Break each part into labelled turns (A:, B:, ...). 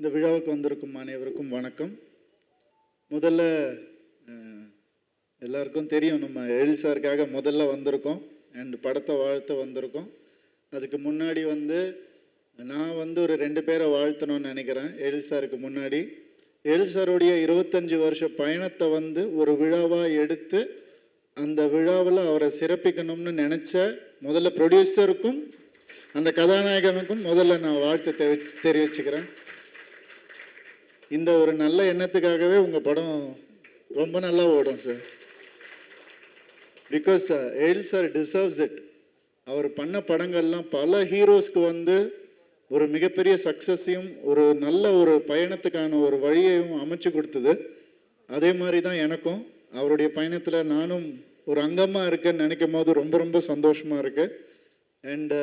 A: இந்த விழாவுக்கு வந்திருக்கும் அனைவருக்கும் வணக்கம். முதல்ல எல்லாருக்கும் தெரியும் நம்ம எழில் சாருக்காக முதல்ல வந்திருக்கோம் அண்ட் படத்தை வாழ்த்த வந்திருக்கோம். அதுக்கு முன்னாடி வந்து நான் வந்து ஒரு ரெண்டு பேரை வாழ்த்தணும்னு நினைக்கிறேன் எழில் சாருக்கு முன்னாடி. எழில் சாருடைய இருபத்தஞ்சி வருஷ பயணத்தை வந்து ஒரு விழாவாக எடுத்து அந்த விழாவில் அவரை சிறப்பிக்கணும்னு நினச்ச முதல்ல ப்ரொடியூசருக்கும் அந்த கதாநாயகனுக்கும் முதல்ல நான் வாழ்த்து தெரி தெரிவிச்சுக்கிறேன். இந்த ஒரு நல்ல எண்ணத்துக்காகவே உங்கள் படம் ரொம்ப நல்லா ஓடும் sir because Ezhil sir deserves it அவர் பண்ண படங்கள்லாம் பல ஹீரோஸ்க்கு வந்து ஒரு மிகப்பெரிய சக்ஸஸையும் ஒரு நல்ல ஒரு பயணத்துக்கான ஒரு வழியையும் அமைச்சு கொடுத்தது. அதே மாதிரி தான் எனக்கும். அவருடைய பயணத்தில் நானும் ஒரு அங்கமாக இருக்கேன்னு நினைக்கும் போது ரொம்ப ரொம்ப சந்தோஷமாக இருக்கு. அண்ட்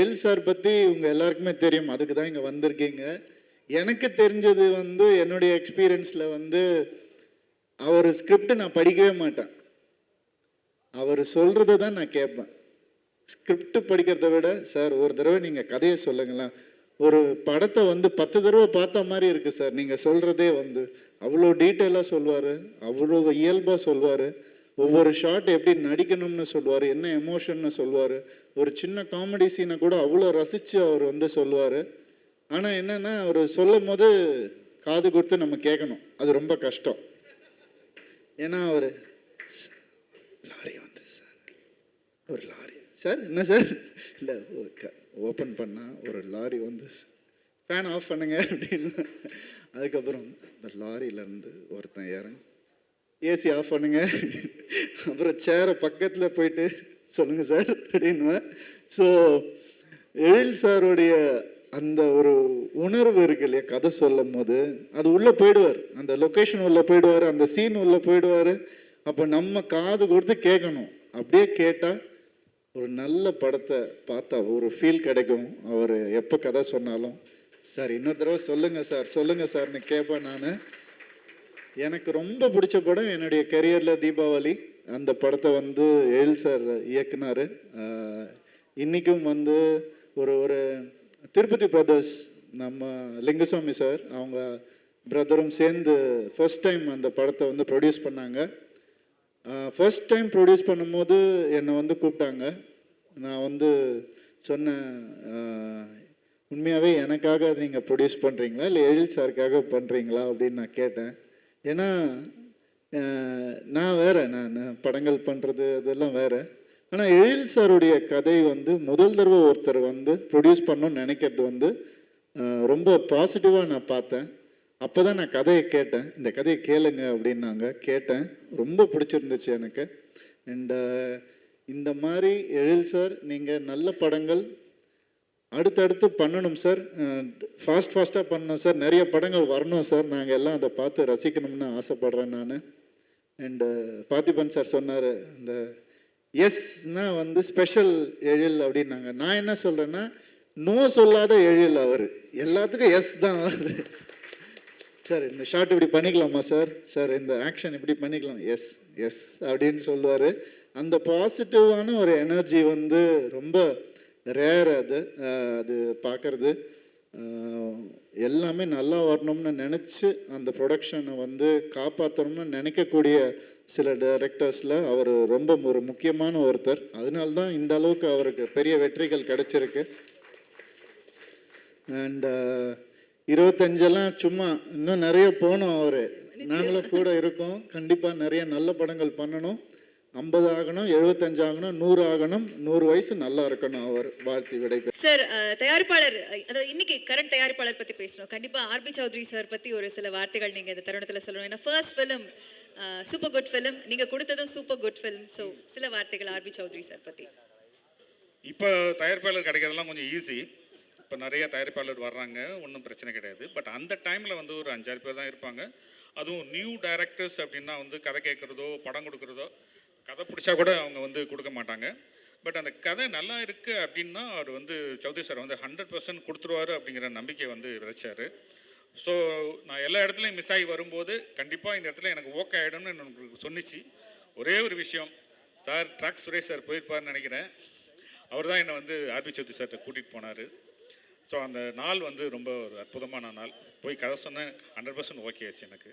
A: எல் சார் பற்றி உங்கள் எல்லாருக்குமே தெரியும். அதுக்கு தான் இங்கே வந்திருக்கீங்க. எனக்கு தெரிஞ்சது வந்து என்னுடைய எக்ஸ்பீரியன்ஸில் வந்து அவர் ஸ்கிரிப்ட் நான் படிக்கவே மாட்டேன். அவர் சொல்கிறத தான் நான் கேட்பேன். ஸ்கிரிப்ட் படிக்கிறத விட சார் ஒரு தடவை நீங்கள் கதையை சொல்லுங்களேன். ஒரு படத்தை வந்து பத்து தடவை பார்த்த மாதிரி இருக்குது சார். நீங்கள் சொல்கிறதே வந்து அவ்வளோ டீட்டெயிலாக சொல்லுவார் அவ்வளோ இயல்பாக சொல்லுவார் ஒவ்வொரு ஷாட் எப்படி நடிக்கணும்னு சொல்லுவார் என்ன எமோஷன்னு சொல்லுவார் ஒரு சின்ன காமெடி சீனை கூட அவ்வளோ ரசித்து அவர் வந்து சொல்லுவார் ஆனால் என்னென்னா அவர் சொல்லும் போது காது கொடுத்து நம்ம கேட்கணும் அது ரொம்ப கஷ்டம். ஏன்னா அவர் லாரி வந்து சார் ஒரு லாரி சார் என்ன சார்? இல்லை ஓப்பன் பண்ணால் ஒரு லாரி வந்து ஃபேன் ஆஃப் பண்ணுங்க அப்படின்னு. அதுக்கப்புறம் இந்த லாரியிலேருந்து ஒருத்தன் ஏறேன் ஏசி ஆஃப் பண்ணுங்க. அப்புறம் சேரை பக்கத்தில் போயிட்டு சொல்லுங்கள் சார் அப்படின்னு. ஸோ எழில் சாருடைய அந்த ஒரு உணர்வு இருக்கு இல்லையா? கதை சொல்லும் போது அது உள்ளே போயிடுவார். அந்த லொக்கேஷன் உள்ளே போயிடுவார். அந்த சீன் உள்ளே போயிடுவார். அப்போ நம்ம காது கொடுத்து கேட்கணும். அப்படியே கேட்டால் ஒரு நல்ல படத்தை பார்த்தா ஒரு ஃபீல் கிடைக்கும். அவர் எப்போ கதை சொன்னாலும். சார் இன்னொரு தடவை சொல்லுங்கள் சார். சொல்லுங்கள் சார்னு கேட்பேன் நான். எனக்கு ரொம்ப பிடிச்ச படம் என்னுடைய கெரியரில் தீபாவளி. அந்த படத்தை வந்து எழில் சார் இயக்குனார். இன்றைக்கும் வந்து ஒரு ஒரு திருப்பதி பிரதர்ஸ் நம்ம லிங்குசாமி சார் அவங்க பிரதரும் சேர்ந்து ஃபர்ஸ்ட் டைம் அந்த படத்தை வந்து ப்ரொடியூஸ் பண்ணாங்க. ஃபர்ஸ்ட் டைம் ப்ரொடியூஸ் பண்ணும்போது என்னை வந்து கூப்பிட்டாங்க. நான் வந்து சொன்னேன் உண்மையாகவே எனக்காக அதை நீங்கள் ப்ரொடியூஸ் பண்ணுறீங்களா இல்லை எழில் சாருக்காக பண்ணுறீங்களா அப்படின்னு நான் கேட்டேன். ஏன்னா நான் வேறு நான் படங்கள் பண்ணுறது அதெல்லாம் வேறு. ஆனால் எழில் சாருடைய கதை வந்து முதல் தடவை ஒருத்தர் வந்து ப்ரொடியூஸ் பண்ணணும்னு நினைக்கிறது வந்து ரொம்ப பாசிட்டிவாக நான் பார்த்தேன். அப்போ தான் நான் கதையை கேட்டேன். இந்த கதையை கேளுங்க அப்படின்னாங்க கேட்டேன். ரொம்ப பிடிச்சிருந்துச்சு எனக்கு. அண்ட் இந்த மாதிரி எழில் சார் நீங்கள் நல்ல படங்கள் அடுத்தடுத்து பண்ணணும் சார். ஃபாஸ்ட் ஃபாஸ்ட்டாக பண்ணணும் சார். நிறைய படங்கள் வரணும் சார். நாங்கள் எல்லாம் அதை பார்த்து ரசிக்கணும்னு ஆசைப்பட்றேன் நான். அண்டு பார்த்திபன் சார் சொன்னார் இந்த எஸ்னா வந்து ஸ்பெஷல் எழில் அப்படின்னாங்க. நான் என்ன சொல்கிறேன்னா நோ சொல்லாத எழில் அவர். எல்லாத்துக்கும் எஸ் தான் அவர். சார் இந்த ஷாட் இப்படி பண்ணிக்கலாமா சார்? சார் இந்த ஆக்ஷன் இப்படி பண்ணிக்கலாம். எஸ் எஸ் அப்படின்னு சொல்லுவார். அந்த பாசிட்டிவான ஒரு எனர்ஜி வந்து ரொம்ப ரேர் அது. அது பார்க்கறது. எல்லாமே நல்லா வரணும்னு நினச்சி அந்த ப்ரொடக்ஷனை வந்து காப்பாற்றணும்னு நினைக்கக்கூடிய சில டைரக்டர்ஸில் அவர் ரொம்ப ஒரு முக்கியமான ஒருத்தர். அதனால தான் இந்த அளவுக்கு அவருக்கு பெரிய வெற்றிகள் கிடைச்சிருக்கு. அண்ட் uh, இருபத்தஞ்செல்லாம் சும்மா இன்னும் நிறைய போகணும் அவர். நாங்களும் கூட இருக்கோம். கண்டிப்பாக நிறைய நல்ல படங்கள் பண்ணணும். ஐம்பது ஆகணும் எழுபத்தஞ்சு ஆகணும் நூறு ஆகணும் நூறு வயசு நல்லா இருக்கணும் அவர் வாழ்த்தி விடைபெறும்
B: சார் தயாரிப்பாளர் அதாவது இன்னைக்கு கரண்ட் தயாரிப்பாளர் பத்தி பேசணும் கண்டிப்பா ஆர்பி சௌத்ரி சார் பத்தி ஒரு சில வார்த்தைகள் நீங்க இந்த தருணத்துல சொல்லணும். ஏன்னா first film super good film நீங்க கொடுத்ததும் சூப்பர் குட் ஃபிலிம் ஸோ சில வார்த்தைகள் ஆர்பி சௌத்ரி சார் பத்தி.
C: இப்போ தயாரிப்பாளர் கிடைக்கிறதுலாம் கொஞ்சம் ஈஸி இப்போ நிறைய தயாரிப்பாளர் வர்றாங்க ஒன்றும் பிரச்சனை கிடையாது. பட் அந்த டைமில் வந்து ஒரு அஞ்சாறு பேர் தான் இருப்பாங்க. அதுவும் நியூ டைரக்டர்ஸ் அப்படின்னா வந்து கதை கேட்குறதோ படம் கொடுக்குறதோ கதை பிடிச்சா கூட அவங்க வந்து கொடுக்க மாட்டாங்க. பட் அந்த கதை நல்லா இருக்குது அப்படின்னா அவர் வந்து சௌத்ரி சார் வந்து ஹண்ட்ரட் பர்சன்ட் கொடுத்துருவாரு அப்படிங்கிற நம்பிக்கை வந்து விதைச்சார். ஸோ நான் எல்லா இடத்துலையும் மிஸ் ஆகி வரும்போது கண்டிப்பாக இந்த இடத்துல எனக்கு ஓகே ஆகிடும்னு எனக்கு சொன்னிச்சு. ஒரே ஒரு விஷயம். சார் ட்ராக் சுரேஷ் சார் போயிருப்பாருன்னு நினைக்கிறேன். அவர் தான் என்னை வந்து ஆர்பி சௌத்ரி சார்கிட்ட கூட்டிகிட்டு போனார். ஸோ அந்த நாள் வந்து ரொம்ப ஒரு அற்புதமான நாள். போய் கதை சொன்னேன் ஹண்ட்ரட் பர்சன்ட் ஓகே ஆச்சு எனக்கு.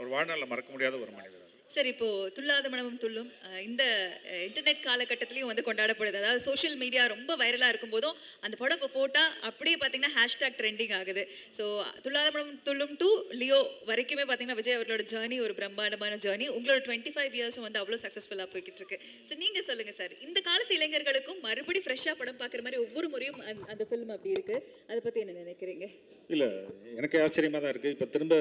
C: ஒரு வாழ்நாளில் மறக்க முடியாத ஒரு மனிதர்.
B: சரி இப்போ துள்ளாத மனமும் துள்ளும். இந்த இன்டர்நெட் காலகட்டத்திலையும் வந்து கொண்டாடப்படுது. அதாவது சோஷியல் மீடியா ரொம்ப வைரலாக இருக்கும்போதும் அந்த படம் இப்போ போட்டால் அப்படியே பார்த்தீங்கன்னா ஹேஷ்டாக் ட்ரெண்டிங் ஆகுது. So Thullatha Manamum Thullum to Leo வரைக்குமே பார்த்தீங்கன்னா விஜய் அவர்களோட ஜேர்னி ஒரு பிரம்மாண்டமான ஜேர்னி உங்களோட டுவெண்ட்டி ஃபைவ் இயர்ஸும் வந்து அவ்வளோ சக்ஸஸ்ஃபுல்லாக போய்கிட்டு இருக்கு ஸோ நீங்கள் சொல்லுங்கள் சார் இந்த காலத்து இளைஞர்களுக்கும் மறுபடி ஃப்ரெஷ்ஷாக படம் பார்க்குற மாதிரி ஒவ்வொரு முறையும் அந்த- ஃபிலிம் அப்படி இருக்கு. அதை பற்றி என்ன நினைக்கிறீங்க?
C: இல்லை எனக்கு ஆச்சரியமாக தான் இருக்குது இப்போ திரும்ப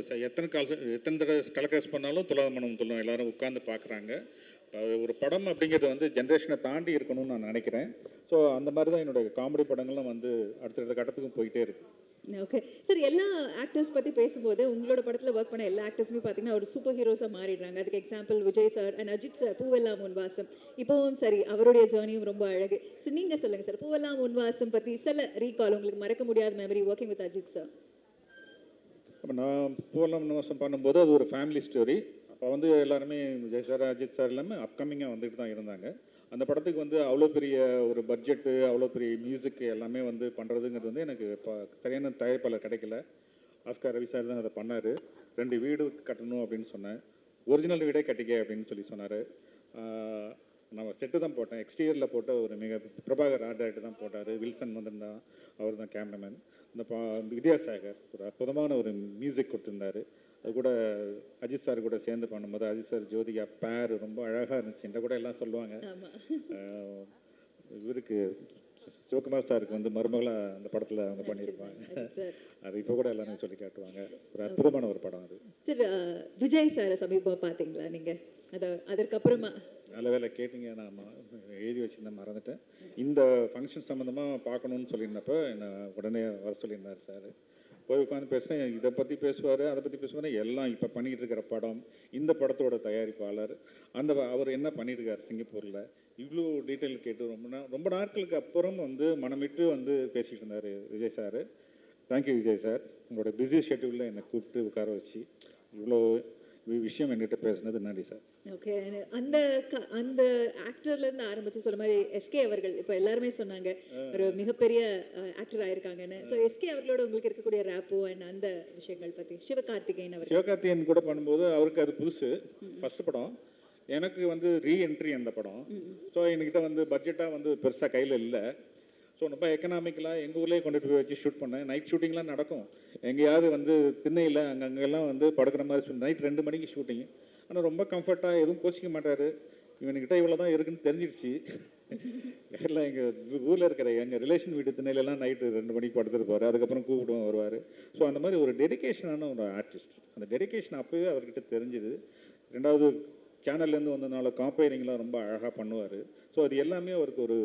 C: ச- எத்தனை கால் எத்தனை தடவை டெலகாஸ்ட் பண்ணாலும் துலாத மனம் துள்ளும் எல்லாரும் உட்காந்து பார்க்குறாங்க. ஒரு படம் அப்படிங்கிறது வந்து ஜென்ரேஷனை தாண்டி இருக்கணும்னு நான் நினைக்கிறேன். ஸோ அந்த மாதிரி தான் என்னுடைய காமெடி படங்கள்லாம் வந்து அடுத்தடுத்த கட்டத்துக்கும் போயிட்டே இருக்குது
B: ஓகே சார் எல்லா ஆக்டர்ஸ் பற்றி பேசும்போது உங்களோட படத்தில் ஒர்க் பண்ண எல்லா ஆக்டர்ஸுமே பார்த்தீங்கன்னா ஒரு சூப்பர் ஹீரோஸாக மாறிடுறாங்க. அதுக்கு example Vijay sir and Ajith sir Poovellam Unvasam இப்போவும் சரி அவருடைய ஜேர்னியும் ரொம்ப அழகு. சார் நீங்கள் சொல்லுங்கள் சார் பூவெல்லாம் உன்வாசம் பற்றி சில ரீகால் உங்களுக்கு மறக்க முடியாத memory working with Ajith sir
C: அப்போ நான் பூவெல்லாம் உன்வாசம் பண்ணும்போது அது ஒரு ஃபேமிலி ஸ்டோரி அப்போ வந்து எல்லாருமே விஜய் சார் அஜித் சார் எல்லாமே அப்கமிங்காக வந்துட்டு தான் இருந்தாங்க. அந்த படத்துக்கு வந்து அவ்வளோ பெரிய ஒரு பட்ஜெட்டு அவ்வளோ பெரிய மியூசிக் எல்லாமே வந்து பண்ணுறதுங்கிறது வந்து எனக்கு இப்போ சரியான தயாரிப்பாளர் கிடைக்கல. ஆஸ்கார் ரவி சார் தான் அதை பண்ணார். ரெண்டு வீடு கட்டணும் அப்படின்னு சொன்னேன். ஒரிஜினல் வீடே கட்டிக்க அப்படின்னு சொல்லி சொன்னார். நான் செட்டு தான் போட்டேன். எக்ஸ்டீரியரில் போட்ட ஒரு மிக பிரபாகர் ஆர்ட் டைரக்டர் தான் போட்டார். வில்சன் வந்திருந்தான். அவர் தான் கேமராமேன் இந்த பா வித்யாசாகர் ஒரு அற்புதமான ஒரு மியூசிக் கொடுத்துருந்தாரு. அது கூட அஜித் சார் கூட சேர்ந்து பண்ணும்போது அஜித் சார் ஜோதிகா பேர் ரொம்ப அழகாக இருந்துச்சு. என்ற கூட எல்லாம் சொல்லுவாங்க. இவருக்கு சிவகுமார் சாருக்கு வந்து மருமகளாக அந்த படத்தில் அவங்க பண்ணியிருப்பாங்க. அது இப்போ கூட எல்லாரும் சொல்லி காட்டுவாங்க. ஒரு அற்புதமான ஒரு படம் அது.
B: சார் விஜய் சாரை சமீபமாக பார்த்தீங்களா நீங்கள் அதை அதற்கப்புறமா.
C: நல்ல வேலை கேட்டீங்க நான் எழுதி வச்சிருந்தேன் மறந்துட்டேன். இந்த ஃபங்க்ஷன் சம்மந்தமாக பார்க்கணுன்னு சொல்லியிருந்தப்ப என்னை உடனே வர சொல்லியிருந்தார் சார். போய் உட்காந்து பேசுகிறேன் இதை பற்றி பேசுவார் அதை பற்றி பேசுவார் எல்லாம் இப்போ பண்ணிகிட்டு இருக்கிற படம் இந்த படத்தோட தயாரிப்பாளர் அந்த அவர் என்ன பண்ணியிருக்கார் சிங்கப்பூரில்? இவ்வளோ டீட்டெயில் கேட்டு ரொம்ப நா ரொம்ப நாட்களுக்கு அப்புறம் வந்து மனமிட்டு வந்து பேசிகிட்டு இருந்தார் Vijay sir thank you Vijay sir உங்களோட பிஸி ஷெட்யூலில் என்னை கூப்பிட்டு உட்கார வச்சு இவ்வளோ விஷயம் என்கிட்ட பேசுனது நன்றி சார்
B: ஓகே அந்த அந்த ஆக்டர்ல இருந்து ஆரம்பிச்சு சொல்ற மாதிரி எஸ்கே அவர்கள் இப்போ எல்லாருமே சொன்னாங்க ஒரு மிகப்பெரிய ஆக்டர் ஆயிருக்காங்கன்னு. ஸோ எஸ்கே அவர்களோட உங்களுக்கு இருக்கக்கூடிய ரேப்போ அண்ட் அந்த விஷயங்கள் பத்தி சிவகார்த்திகேயன் அவர்
C: சிவகார்த்திகேயன் கூட பண்ணும்போது அவருக்கு அது புதுசு ஃபர்ஸ்ட் படம். எனக்கு வந்து ரீஎன்ட்ரி அந்த படம். ஸோ என்கிட்ட வந்து பட்ஜெட்டாக வந்து பெருசாக கையில் இல்லை. ஸோ ரொம்ப எக்கனாமிக்கலாக எங்கள் ஊர்லேயே கொண்டு போய் வச்சு ஷூட் பண்ணேன். நைட் ஷூட்டிங்லாம் நடக்கும். எங்கேயாவது வந்து திண்ணையில் அங்கே அங்கெல்லாம் வந்து படுக்கிற மாதிரி நைட் ரெண்டு மணிக்கு ஷூட்டிங் ஆனால் ரொம்ப கம்ஃபர்ட்டாக எதுவும் கோச்சிக்க மாட்டார். இவனுக்கிட்ட இவ்வளோ தான் இருக்குன்னு தெரிஞ்சிடுச்சு. எல்லாம் எங்கள் ஊரில் இருக்கிற எங்கள் ரிலேஷன் வீட்டு திண்ணையிலலாம் நைட்டு ரெண்டு மணிக்கு படுத்துருப்பார் அதுக்கப்புறம் கூப்பிடுவோம் வருவார். ஸோ அந்த மாதிரி ஒரு டெடிகேஷனான ஒரு ஆர்டிஸ்ட் அந்த டெடிகேஷன் அப்போவே அவர்கிட்ட தெரிஞ்சுது. ரெண்டாவது சேனல்லேருந்து வந்ததுனால காம்பேரிங்லாம் ரொம்ப அழகாக பண்ணுவார். ஸோ அது எல்லாமே அவருக்கு ஒரு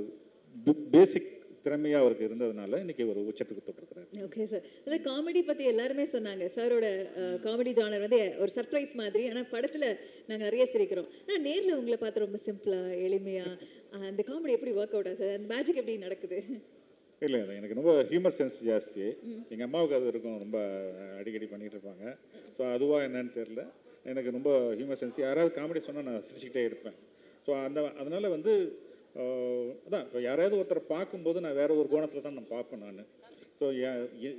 C: பேசிக் திறமையாக அவருக்கு இருந்ததுனால இன்னைக்கு ஒரு உச்சத்துக்கு தொட்டிருக்கிறார்.
B: ஓகே சார் அதாவது காமெடி பத்தி எல்லாருமே சொன்னாங்க. சாரோட காமெடி ஜானர் வந்து ஒரு சர்ப்ரைஸ் மாதிரி ஆனா படத்துல நாங்க நிறைய சிரிக்கிறோம். ஆனா நேர்ல உங்களை பார்த்து ரொம்ப சிம்பிளா எளிமையா அஹ், அந்த காமெடி எப்படி ஒர்க் அவுட் ஆகுது சார் அந்த மேஜிக் எப்படி நடக்குது?
C: இல்லை இல்லை எனக்கு ரொம்ப ஹியூமர் சென்ஸ் ஜாஸ்தி. எங்கள் அம்மாவுக்கு அது இருக்கும் ரொம்ப அடிக்கடி பண்ணிகிட்டு இருப்பாங்க. ஸோ அதுவா என்னன்னு தெரில எனக்கு ரொம்ப ஹியூமர் சென்ஸ் யாராவது காமெடி சொன்னால் நான் சிரிச்சுக்கிட்டே இருப்பேன். ஸோ அந்த அதனால் வந்து அதான் இப்போ யாராவது ஒருத்தரை பார்க்கும்போது நான் வேற ஒரு கோணத்தில் தான் நான் பார்ப்பேன் நான். ஸோ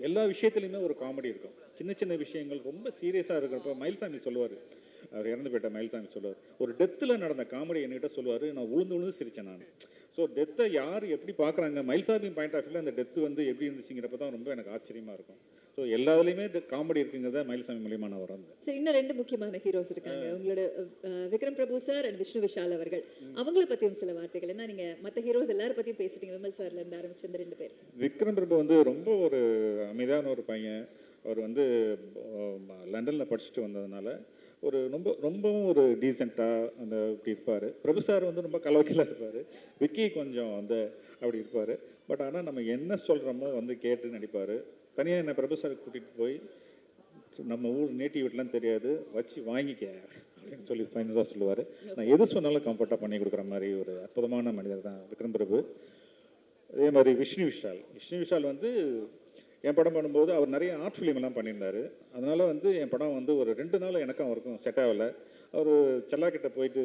C: எல்லா விஷயத்துலையுமே ஒரு காமெடி இருக்கும். சின்ன சின்ன விஷயங்கள் ரொம்ப சீரியஸாக இருக்கிறப்ப மயில்சாமி சொல்லுவார். அவர் இறந்து போயிட்ட மயில்சாமி சொல்லுவார். ஒரு டெத்தில் நடந்த காமெடி என்கிட்ட சொல்லுவார். நான் உளுந்து உளுந்து சிரித்தேன் நான். ஸோ டெத்தை யார் எப்படி பார்க்குறாங்க? மயில்சாமி பாயிண்ட் ஆஃப் வியூவில் அந்த டெத்து வந்து எப்படி இருந்துச்சுங்கிறப்ப தான் ரொம்ப எனக்கு ஆச்சரியமாக இருக்கும். ஸோ எல்லாத்துலேயுமே காமெடி இருக்குங்கிறத மயில்சாமி மூலியமாக நான் வந்தேன்
B: சரி இன்னும் ரெண்டு முக்கியமான ஹீரோஸ் இருக்காங்க. உங்களோட விக்ரம் பிரபு சார் அண்ட் விஷ்ணு விஷால் அவர்கள். அவங்கள பத்தியும் சில வார்த்தைகள். ஏன்னா நீங்க மத்த ஹீரோஸ் எல்லாரும் பத்தியும் பேசிட்டீங்க. விமல் சார்ல இருந்து ஆரம்பிச்சு இந்த ரெண்டு பேர்.
C: விக்ரம் பிரபு வந்து ரொம்ப ஒரு அமைதியான ஒரு பையன். அவர் வந்து லண்டனில் படிச்சுட்டு வந்ததுனால ஒரு ரொம்ப ரொம்பவும் ஒரு டீசெண்டாக அந்த இப்படி இருப்பார். பிரபு சார் வந்து ரொம்ப கலவக்கிலாக இருப்பார். விக்கி கொஞ்சம் அந்த அப்படி இருப்பார். பட் ஆனால் நம்ம என்ன சொல்கிறோமோ வந்து கேட்டு நடிப்பார். தனியாக என்னை பிரபு சார் கூட்டிகிட்டு போய் நம்ம ஊர் நேட்டிவ் வீட்லாம் தெரியாது வச்சு வாங்கிக்க அப்படின்னு சொல்லி ஃபைனலாக சொல்லுவார். நான் எது சொன்னாலும் கம்ஃபர்ட்டாக பண்ணி கொடுக்குற மாதிரி ஒரு அற்புதமான மனிதர் தான் விக்ரம் பிரபு. அதே மாதிரி விஷ்ணு விஷால். விஷ்ணு விஷால் வந்து என் படம் பண்ணும்போது அவர் நிறைய ஆர்ட் ஃபிலிம் எல்லாம் பண்ணியிருந்தாரு. அதனால் வந்து என் படம் வந்து ஒரு ரெண்டு நாள் எனக்கும் அவருக்கும் செட் ஆகலை. அவர் செல்லாக்கிட்ட போயிட்டு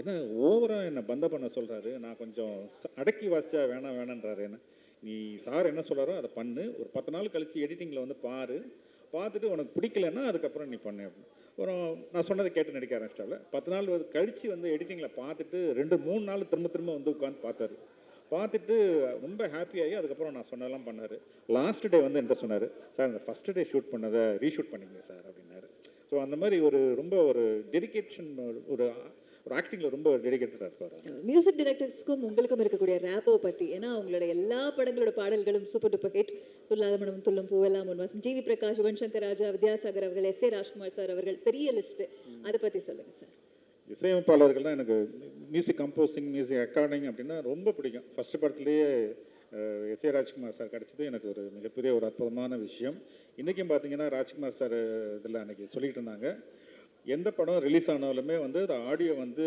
C: என்ன ஓவராக என்னை பந்த பண்ண சொல்கிறாரு நான் கொஞ்சம் அடக்கி வாசிச்சா வேணாம் வேணான்றாரு. என்ன நீ சார் என்ன சொல்கிறாரோ அதை பண்ணு. ஒரு பத்து நாள் கழித்து எடிட்டிங்கில் வந்து பாரு. பார்த்துட்டு உனக்கு பிடிக்கலன்னா அதுக்கப்புறம் நீ பண்ணு. அப்படின்னு அப்புறம் நான் சொன்னதை கேட்டு நடிக்க ஆரம்பிச்சிட்டாவில் பத்து நாள் கழித்து வந்து எடிட்டிங்கில் பார்த்துட்டு ரெண்டு மூணு நாள் திரும்ப திரும்ப வந்து உட்காந்து பார்த்தாரு. பார்த்துட்டு ரொம்ப ஹாப்பியாகி அதுக்கப்புறம் நான் சொன்னதெல்லாம் பண்ணார். லாஸ்ட் டே வந்து என்கிட்ட சொன்னார் சார் இந்த ஃபஸ்ட் டே ஷூட் பண்ணதை ரீஷூட் பண்ணிங்க சார் அப்படின்னாரு. ஸோ அந்த மாதிரி ஒரு ரொம்ப ஒரு டெடிகேஷன் ஒரு ஒரு ஆக்டிங்கில் ரொம்ப டெடிகேட்டடாக இருப்பார்
B: மியூசிக் டைரக்டர்ஸ்க்கும் உங்களுக்கும் இருக்கக்கூடிய ரேப்போ பத்தி ஏன்னா உங்களோட எல்லா படங்களோட பாடல்களும் சூப்பர் டூப்பர் ஹிட் துல்லாத மனம் துள்ளும் பூவெல்லாம் உன்வாசம் ஜிவி பிரகாஷ் யுவன் சங்கர் ராஜா வித்யாசாகர் அவர்கள் எஸ் ஏ ராஜ்குமார் சார் அவர்கள் பெரிய லிஸ்ட் அதை பத்தி சொல்லுங்க சார்.
C: இசையமைப்பாளர்கள்லாம் எனக்கு மியூசிக் கம்போசிங் மியூசிக் ரெக்கார்டிங் அப்படின்னா ரொம்ப பிடிக்கும். ஃபஸ்ட்டு படத்துலேயே எஸ் ஏ ராஜ்குமார் சார் கிடச்சது எனக்கு ஒரு மிகப்பெரிய ஒரு அற்புதமான விஷயம். இன்றைக்கும் பார்த்தீங்கன்னா ராஜ்குமார் சார் இதில் அன்றைக்கி சொல்லிகிட்டு இருந்தாங்க. எந்த படம் ரிலீஸ் ஆனாலுமே வந்து அந்த ஆடியோ வந்து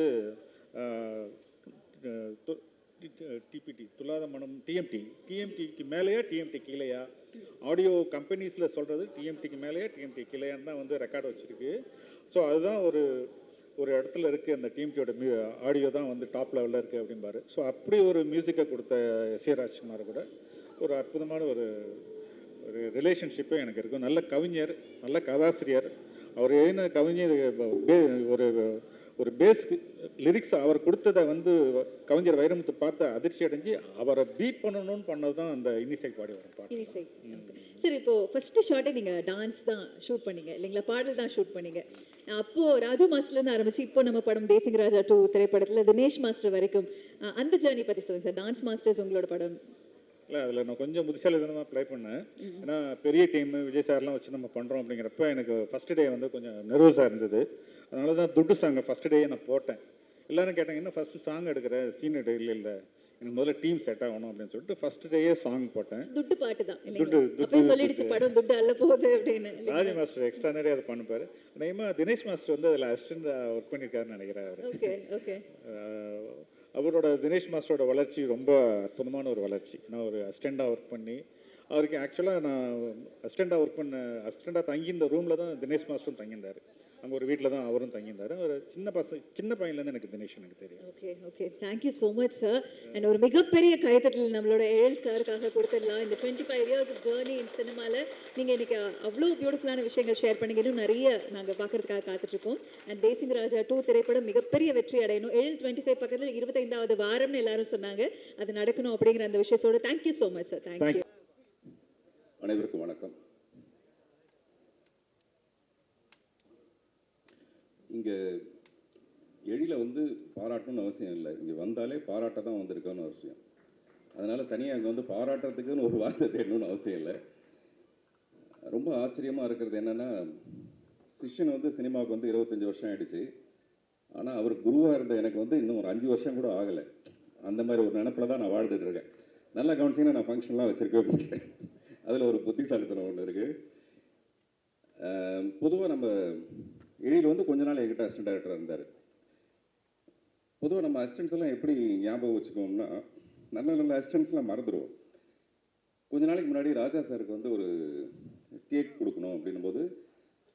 C: டிபிடி துல்லாத மனம் டிஎம்டி டிஎம்டிக்கு மேலேயா டிஎம்டி கீழேயா? ஆடியோ கம்பெனிஸில் சொல்கிறது டிஎம்டிக்கு மேலேயா டிஎம்டி கீழேயான்னு தான் வந்து ரெக்கார்டு வச்சுருக்கு. ஸோ அதுதான் ஒரு ஒரு இடத்துல இருக்குது அந்த டிஎம்டியோட மியூ ஆடியோ தான் வந்து டாப் லெவலில் இருக்குது அப்படிம்பாரு. ஸோ அப்படி ஒரு மியூசிக்கை கொடுத்த எஸ் ஏ ராஜ்குமார் கூட ஒரு அற்புதமான ஒரு ஒரு ரிலேஷன்ஷிப்பே எனக்கு இருக்கும் நல்ல கவிஞர் நல்ல கதாசிரியர். அவர் எழுதின கவிஞர் ஒரு ஒரு பேஸ் லிரிக்ஸ் அவர் கொடுத்ததை வந்து கவிஞர் வைரமுத்து பார்த்து அதிர்ச்சி அடைஞ்சு அவரை பீட் பண்ணணும்னு பண்ணது தான் அந்த இன்னிசை பாடி வரும் பாட்டு.
B: சரி இப்போ ஃபர்ஸ்ட் ஷார்ட்டே நீங்க டான்ஸ் தான் ஷூட் பண்ணீங்க இல்லைங்களா? பாடல் தான் ஷூட் பண்ணீங்க. அப்போ ராஜு மாஸ்டர்ல இருந்து ஆரம்பிச்சு இப்போ நம்ம படம் தேசிங் ராஜா டூ திரைப்படத்துல தினேஷ் மாஸ்டர் வரைக்கும் அந்த ஜேர்னி பத்தி சொல்லுங்கள் சார் டான்ஸ் மாஸ்டர்ஸ் உங்களோட படம்
C: இல்லை அதில் நான் கொஞ்சம் புத்திசாலித்தனமாக ப்ளை பண்ணேன். ஏன்னா பெரிய டீம் விஜய் சார்லாம் வச்சு நம்ம பண்ணுறோம் அப்படிங்கிறப்ப எனக்கு ஃபஸ்ட் டே வந்து கொஞ்சம் நர்வஸாக இருந்தது. அதனால தான் துட்டு சாங்கை ஃபஸ்ட் டேயே நான் போட்டேன். எல்லாரும் கேட்டாங்க என்ன ஃபஸ்ட்டு சாங் எடுக்கிற? சீன் எடு. இல்லை இல்லை. எனக்கு முதல்ல டீம் செட் ஆகணும். அப்படின்னு சொல்லிட்டு ஃபஸ்ட் டேயே சாங் போட்டேன்.
B: துட்டு பாட்டு தான்
C: துட்டு,
B: இல்லைங்களா
C: துட்டு,
B: அப்பயே சொல்லிடுச்சு படம் துட்டு அல்ல போகுது அப்படின்னு
C: ராஜி மாஸ்டர் எக்ஸ்ட்ரா நிறைய அதை பண்ணுப்பார். அநேகமாக தினேஷ் மாஸ்டர் வந்து அதில் அசிஸ்டண்டாக ஒர்க் பண்ணியிருக்காருன்னு நினைக்கிறேன் அவர்.
B: ஓகே ஓகே
C: அவரோட தினேஷ் மாஸ்டரோட வளர்ச்சி ரொம்ப அற்புதமான ஒரு வளர்ச்சி. நான் ஒரு அசிஸ்டண்ட்டாக ஒர்க் பண்ணி அவருக்கு ஆக்சுவலாக நான் அசிஸ்டண்ட்டாக ஒர்க் பண்ண அசிஸ்டண்ட்டாக தங்கியிருந்த ரூமில் தான் தினேஷ் மாஸ்டரும் தங்கியிருந்தார். அங்கே ஒரு வீட்டில் தான் அவரும் தங்கியிருந்தார். ஒரு சின்ன பசங்க சின்ன பையன்லேருந்து எனக்கு தினேஷ் எனக்கு தெரியும்.
B: Okay okay thank you so much sir and ஒரு மிகப்பெரிய கைத்தட்டல் நம்மளோட எழில் சாருக்காக கொடுத்துடலாம். இந்த twenty five years of journey in சினிமாவில் நீங்கள் இன்னைக்கு அவ்வளோ பியூட்டிஃபுல்லான விஷயங்கள் ஷேர் பண்ணீங்க இன்னும் நிறைய நாங்கள் பார்க்கறதுக்காக காத்துட்ருக்கோம். அண்ட் தேசிங் ராஜா டூ திரைப்படம் மிகப்பெரிய வெற்றி அடையணும். எழில் டுவெண்ட்டி ஃபைவ் பக்கத்தில் இருபத்தைந்தாவது வாரம்னு எல்லாரும் சொன்னாங்க. அது நடக்கணும் அப்படிங்கிற அந்த விஷயத்தோட thank you so much sir thank you
D: அனைவருக்கும் வணக்கம். இங்கே எழில வந்து பாராட்டணும்னு அவசியம் இல்லை. இங்கே வந்தாலே பாராட்ட தான் வந்திருக்கோன்னு அவசியம். அதனால் தனியாக அங்கே வந்து பாராட்டுறதுக்குன்னு ஒரு வார்த்தை தேடணும்னு அவசியம் இல்லை. ரொம்ப ஆச்சரியமாக இருக்கிறது என்னென்னா சிஷன் வந்து சினிமாவுக்கு வந்து இருபத்தஞ்சி வருஷம் ஆயிடுச்சு. ஆனால் அவர் குருவாக இருந்த எனக்கு வந்து இன்னும் ஒரு அஞ்சு வருஷம் கூட ஆகலை. அந்த மாதிரி ஒரு நினப்பில் தான் நான் வாழ்ந்துட்டு இருக்கேன். நல்லா கவனிச்சிங்கன்னா நான் ஃபங்க்ஷன்லாம் வச்சுருக்கவே மாட்டேன். அதில் ஒரு புத்திசாலித்தனம் ஒன்று இருக்குது பொதுவாக நம்ம எழில் வந்து கொஞ்ச நாள் எங்கிட்ட அசிஸ்டன்ட் டைரக்டராக இருந்தார். பொதுவாக நம்ம அசிஸ்டன்ஸ் எல்லாம் எப்படி ஞாபகம் வச்சுக்கோம்னா நல்ல நல்ல அசிஸ்டன்ஸ்லாம் மறந்துடுவோம் கொஞ்ச நாளைக்கு முன்னாடி ராஜா சாருக்கு வந்து ஒரு கேக் கொடுக்கணும் அப்படின்னும் போது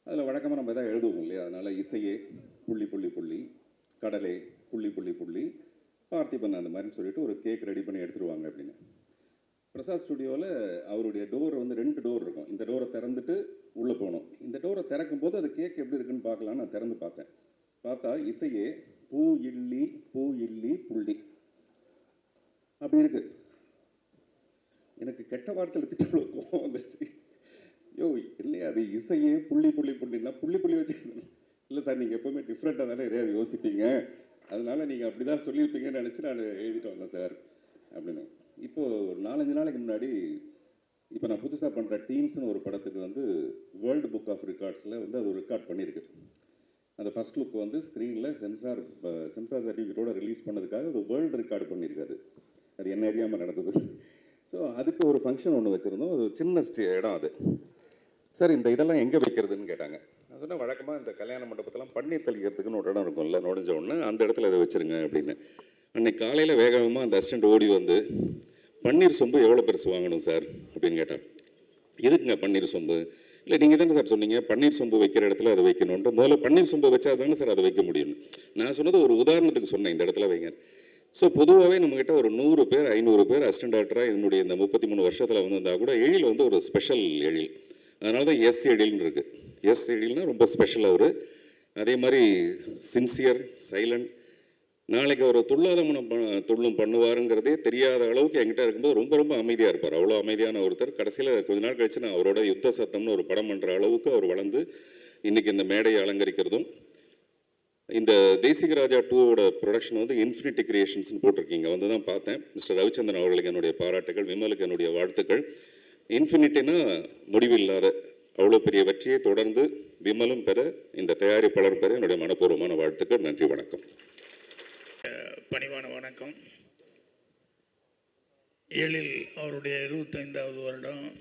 D: அதில் வழக்கமாக நம்ம எதாவது எழுதுவோம் இல்லையா? அதனால் இசையே புள்ளி புள்ளி புள்ளி கடலே புள்ளி புள்ளி புள்ளி பார்த்திபன் அந்த மாதிரின்னு சொல்லிட்டு ஒரு கேக் ரெடி பண்ணி எடுத்துருவாங்க அப்படின்னு. பிரசாத் ஸ்டுடியோவில் அவருடைய டோர் வந்து ரெண்டு டோர் இருக்கும். இந்த டோரை திறந்துட்டு உள்ளே போகணும். இந்த டோரை திறக்கும் போது அது கேக் எப்படி இருக்குன்னு பார்க்கலான்னு நான் திறந்து பார்த்தேன். பார்த்தா இசையே பூ இல்லி பூ இல்லி புள்ளி. அப்படி இருக்கு. எனக்கு கெட்ட வார்த்தையில் திட்டு கோவம் வந்துருச்சு. யோ இல்லையா அது இசையே புள்ளி புள்ளி புள்ளின்னா புள்ளி புள்ளி வச்சு இல்லை சார் நீங்கள் எப்போவுமே டிஃப்ரெண்ட்டாக தானே எதையாவது யோசிப்பீங்க. அதனால் நீங்கள் அப்படி தான் சொல்லியிருப்பீங்கன்னு நினச்சி நான் எழுதிட்டு வந்தேன் சார். அப்படின்னு. இப்போது ஒரு நாலஞ்சு நாளைக்கு முன்னாடி இப்போ நான் புதுசாக பண்ணுற டீம்ஸ்னு ஒரு படத்துக்கு வந்து வேர்ல்டு புக் ஆஃப் ரெக்கார்ட்ஸில் வந்து அது ரெக்கார்ட் பண்ணியிருக்கு அந்த ஃபர்ஸ்ட் லுக் வந்து ஸ்க்ரீனில் சென்சார் சென்சார் சர்டிஃபிகேட்டோட ரிலீஸ் பண்ணதுக்காக அது வேர்ல்டு ரெக்கார்டு பண்ணியிருக்காரு. அது என்ன அறியாமல் நடந்தது. ஸோ அதுக்கு ஒரு ஃபங்க்ஷன் ஒன்று வச்சுருந்தோம். அது சின்ன ஸ்டே இடம் அது. சார் இந்த இதெல்லாம் எங்கே வைக்கிறதுன்னு கேட்டாங்க. நான் சொன்னேன் வழக்கமாக இந்த கல்யாண மண்டபத்தெல்லாம் பன்னீர் தெளிக்கிறதுக்குன்னு ஒரு இடம் இருக்கும்ல நுழைஞ்ச உடனே அந்த இடத்துல இதை வச்சுருங்க அப்படின்னு. அன்னைக்கு காலையில் வேகமாக அந்த அசிஸ்டன்ட் ஓடி வந்து பன்னீர் சொம்பு எவ்வளோ பெருசு வாங்கணும் சார் அப்படின்னு கேட்டார் எதுக்குங்க பன்னீர் சொம்பு? இல்லை நீங்கள் தானே சார் சொன்னீங்க பன்னீர் சொம்பு வைக்கிற இடத்துல அதை வைக்கணுன்ட்டு முதல்ல பன்னீர் சொம்பு வச்சா தானே சார் அதை வைக்க முடியும். நான் சொன்னது ஒரு உதாரணத்துக்கு சொன்னேன் இந்த இடத்துல வைங்க. ஸோ பொதுவாகவே நம்மக்கிட்ட ஒரு நூறு பேர் ஐநூறு பேர் அசிஸ்டன்ட் டாக்டராக என்னுடைய இந்த முப்பத்தி மூணு வருஷத்தில் வந்திருந்தா கூட எழில் வந்து ஒரு ஸ்பெஷல் எழில். அதனால தான் எஸ் எழில்னு இருக்குது எஸ் எழில்னா ரொம்ப ஸ்பெஷல் அவர். அதே மாதிரி சின்சியர் சைலண்ட் நாளைக்கு அவர் துள்ளாத மனம் துள்ளும் பண்ணுவாருங்கிறதே தெரியாத அளவுக்கு என்கிட்ட இருக்கும்போது ரொம்ப ரொம்ப அமைதியாக இருப்பார். அவ்வளோ அமைதியான ஒருத்தர். கடைசியில் கொஞ்ச நாள் கழிச்சு நான் அவரோட யுத்த சத்தம்னு ஒரு படம் பண்ணுற அளவுக்கு அவர் வளர்ந்து இன்னைக்கு இந்த மேடையை அலங்கரிக்கிறதும் இந்த தேசிக ராஜா டூவோட ப்ரொடக்ஷன் வந்து இன்ஃபினிட்டி கிரியேஷன்ஸ்னு போட்டிருக்கீங்க. வந்து தான் பார்த்தேன். மிஸ்டர் ரவிச்சந்திரன் அவர்களுக்கு என்னுடைய பாராட்டுகள் விமலுக்கு என்னுடைய வாழ்த்துக்கள். இன்ஃபினிட்டினா முடிவில்லாத அவ்வளோ பெரிய வெற்றியை தொடர்ந்து விமலும் பெற இந்த தயாரிப்பாளரும் பெற என்னுடைய மனப்பூர்வமான வாழ்த்துக்கள். நன்றி வணக்கம்.
E: பணிவான வணக்கம். ஏழில் அவருடைய இருபத்தைந்தாவது வருடம்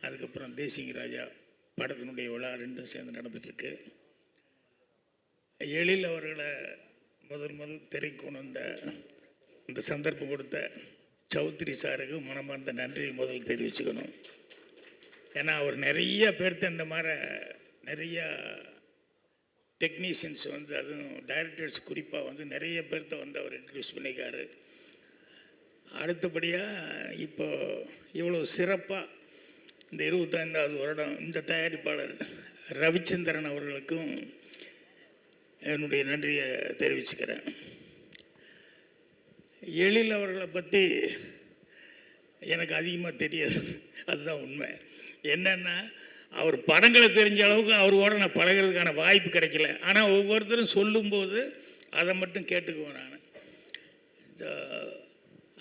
E: அதுக்கப்புறம் தேசிங்க ராஜா படத்தினுடைய விழா ரெண்டும் சேர்ந்து நடந்துட்டுருக்கு. எழில் அவர்களை முதல் முதல் திரைக்கு கொண்டு வந்த இந்த சந்தர்ப்பம் கொடுத்த சௌத்ரி சாருக்கு மனமார்ந்த நன்றி முதல் தெரிவிச்சுக்கணும். ஏன்னா அவர் நிறைய பேர்த்த இந்த மாதிரி நிறையா டெக்னீஷியன்ஸ் வந்து அதுவும் டைரக்டர்ஸ் குறிப்பாக வந்து நிறைய பேர்த்த வந்து அவர் இன்ட்ரடியூஸ் பண்ணிக்காரு அடுத்தபடியாக இப்போ இவ்வளோ சிறப்பாக இந்த இருபத்தைந்தாவது வருடம் இந்த தயாரிப்பாளர் ரவிச்சந்திரன் அவர்களுக்கும் என்னுடைய நன்றியை தெரிவிச்சுக்கிறேன். எழில் அவர்களை பற்றி எனக்கு அதிகமாக தெரியாது. அதுதான் உண்மை. என்னென்னா அவர் படங்களை தெரிஞ்ச அளவுக்கு அவரோட நான் பழகுறதுக்கான வாய்ப்பு கிடைக்கல. ஆனால் ஒவ்வொருத்தரும் சொல்லும்போது அதை மட்டும் கேட்டுக்குவேன் நான்.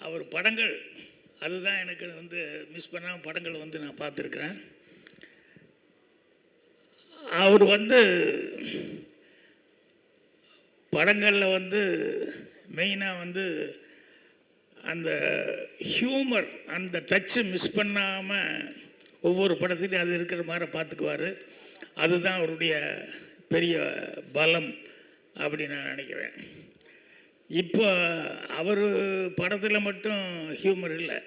E: அவர் படங்கள் அதுதான் எனக்கு வந்து மிஸ் பண்ணாமல் படங்கள் வந்து நான் பார்த்துருக்குறேன். அவர் வந்து படங்களில் வந்து மெயினாக வந்து அந்த ஹியூமர் அந்த டச்சு மிஸ் பண்ணாமல் ஒவ்வொரு படத்துலையும் அது இருக்கிற மாதிரி பார்த்துக்குவார். அதுதான் அவருடைய பெரிய பலம் அப்படின்னு நான் நினைக்கிறேன். இப்போ அவர் படத்தில் மட்டும் ஹியூமர் இல்லை.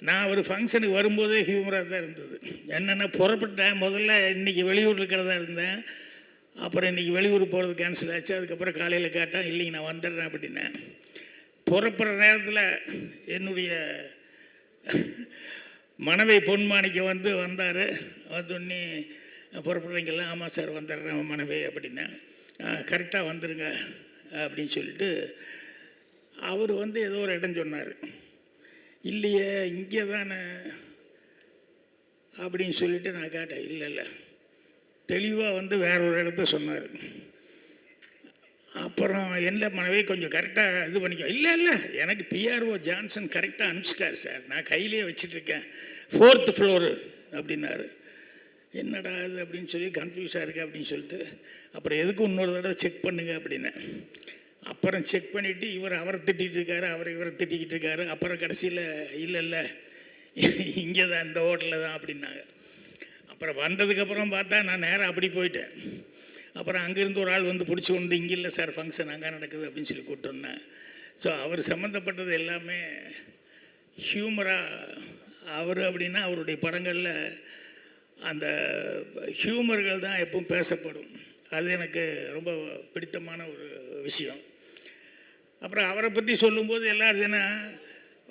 E: நான் அவர் ஃபங்க்ஷனுக்கு வரும்போதே ஹியூமராக தான் இருந்தது. என்னென்னா புறப்பட்டேன். முதல்ல இன்றைக்கி வெளியூர் இருக்கிறதா இருந்தேன். அப்புறம் இன்றைக்கி வெளியூர் போகிறது கேன்சல் ஆச்சு. அதுக்கப்புறம் காலையில் கேட்டேன் இல்லைங்க நான் வந்துடுறேன் அப்படின்னேன். புறப்படுற நேரத்தில் என்னுடைய மனைவி பொன்மாணிக்கு வந்து வந்தார். வந்தோடனே புறப்படுறீங்களா ஆமாம் சார் வந்துடுறேன் மனைவி அப்படின்னா. கரெக்டாக வந்துடுங்க அப்படின்னு சொல்லிட்டு அவர் வந்து ஏதோ ஒரு இடம் சொன்னார். இல்லையே இங்கே தானே அப்படின்னு சொல்லிட்டு நான் கேட்டேன் இல்லை இல்லை. தெளிவாக வந்து வேற ஒரு இடத்த சொன்னார். அப்புறம் என்ன மனைவி கொஞ்சம் கரெக்டாக இது பண்ணிக்கோ. இல்லை இல்லை எனக்கு பிஆர்ஓ ஜான்சன் கரெக்டாக அனுப்பிச்சிட்டார் சார் நான் கையிலேயே வச்சிட்ருக்கேன். ஃபோர்த்து ஃப்ளோரு அப்படின்னாரு. என்னடா இது அப்படின்னு சொல்லி கன்ஃபியூஸாக இருக்குது அப்படின்னு சொல்லிட்டு அப்புறம் எதுக்கு இன்னொரு தடவை செக் பண்ணுங்க அப்படின்னேன் அப்புறம் செக் பண்ணிவிட்டு இவர் அவரை திட்டிகிட்டு இருக்காரு அவர் இவரை திட்டிக்கிட்டு இருக்காரு. அப்புறம் கடைசியில் இல்லை இல்லை இங்கே தான் இந்த ஹோட்டலில் தான் அப்படின்னாங்க. அப்புறம் வந்ததுக்கப்புறம் பார்த்தா நான் நேராக அப்படி போயிட்டேன். அப்புறம் அங்கேருந்து ஒரு ஆள் வந்து பிடிச்சி கொண்டு இங்கே இல்லை சார் ஃபங்க்ஷன் அங்கே நடக்குது அப்படின்னு சொல்லி கூப்பிட்டு வந்தேன் ஸோ அவர் சம்மந்தப்பட்டது எல்லாமே ஹியூமராக அவர் அப்படின்னா அவருடைய படங்களில் அந்த ஹியூமர்கள் தான் எப்பவும் பேசப்படும். அது எனக்கு ரொம்ப பிடித்தமான ஒரு விஷயம். அப்புறம் அவரை பற்றி சொல்லும்போது எல்லாரும் என்ன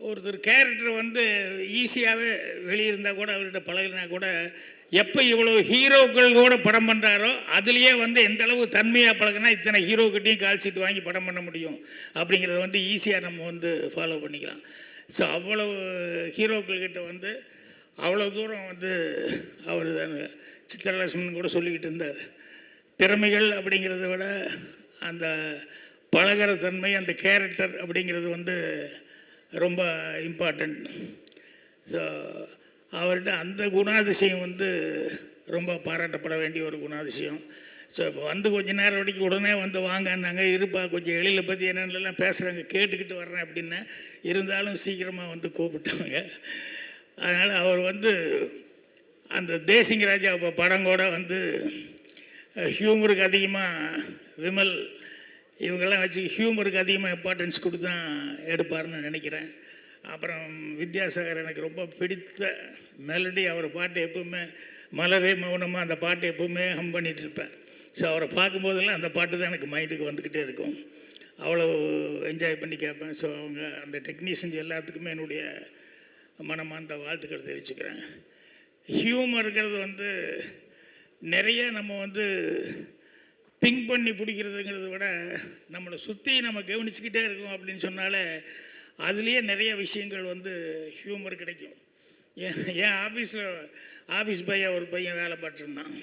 E: ஒருத்தர் கேரக்டர் வந்து ஈஸியாகவே வெளியிருந்தால் கூட அவர்கிட்ட பழகினா கூட எப்போ இவ்வளோ ஹீரோக்கள் கூட படம் பண்ணுறாரோ அதுலேயே வந்து எந்த அளவு தன்மையாக பழகினா இத்தனை ஹீரோக்கிட்டையும் கால்ஷீட் வாங்கி படம் பண்ண முடியும் அப்படிங்கிறத வந்து ஈஸியாக நம்ம வந்து ஃபாலோ பண்ணிக்கலாம். ஸோ அவ்வளவு ஹீரோக்கள்கிட்ட வந்து அவ்வளோ தூரம் வந்து அவர் சித்திரலட்சுமன் கூட சொல்லிக்கிட்டு இருந்தார். திறமைகள் அப்படிங்கிறத விட அந்த பழகிற தன்மை அந்த கேரக்டர் அப்படிங்கிறது வந்து ரொம்ப இம்பார்ட்டண்ட் ஸோ அவர்கிட்ட அந்த குணாதிசயம் வந்து ரொம்ப பாராட்டப்பட வேண்டிய ஒரு குணாதிசயம். ஸோ இப்போ வந்து கொஞ்ச நேரம் வரைக்கும் உடனே வந்து வாங்கன்னாங்க இருப்பா கொஞ்சம் எழில பற்றி என்னென்னலாம் பேசுகிறாங்க கேட்டுக்கிட்டு வர்றேன் அப்படின்னு இருந்தாலும் சீக்கிரமாக வந்து கூப்பிட்டாங்க. அதனால் அவர் வந்து அந்த தேசிங்க ராஜா ப- படம் கூட வந்து ஹியூமருக்கு அதிகமாக விமல் இவங்கெல்லாம் வச்சு ஹியூமருக்கு அதிகமாக இம்பார்ட்டன்ஸ் கொடுத்து தான் எடுப்பார்னு நினைக்கிறேன். அப்புறம் வித்யாசாகர் எனக்கு ரொம்ப பிடித்த மெலடி அவர் பாட்டு எப்பவுமே மலரே மௌனமாக அந்த பாட்டு எப்பவுமே ஹம் பண்ணிகிட்டு இருப்பேன். ஸோ அவரை பார்க்கும்போதெல்லாம் அந்த பாட்டு தான் எனக்கு மைண்டுக்கு வந்துக்கிட்டே இருக்கும். அவ்வளோ என்ஜாய் பண்ணி கேட்பேன். ஸோ அவங்க அந்த டெக்னீஷியன்ஸ் எல்லாத்துக்குமே என்னுடைய மனமார்ந்த வாழ்த்துக்கள் தெரிவிச்சுக்கிறேன். ஹியூமருங்கிறது வந்து நிறைய நம்ம வந்து திங்க் பண்ணி பிடிக்கிறதுங்கிறத விட நம்மளை சுற்றி நம்ம கவனிச்சுக்கிட்டே இருக்கோம் அப்படின்னு சொன்னாலே அதுலேயே நிறைய விஷயங்கள் வந்து ஹியூமர் கிடைக்கும். என் என் ஆஃபீஸில் ஆஃபீஸ் பையன் ஒரு பையன் வேலை பார்த்துருந்தான்.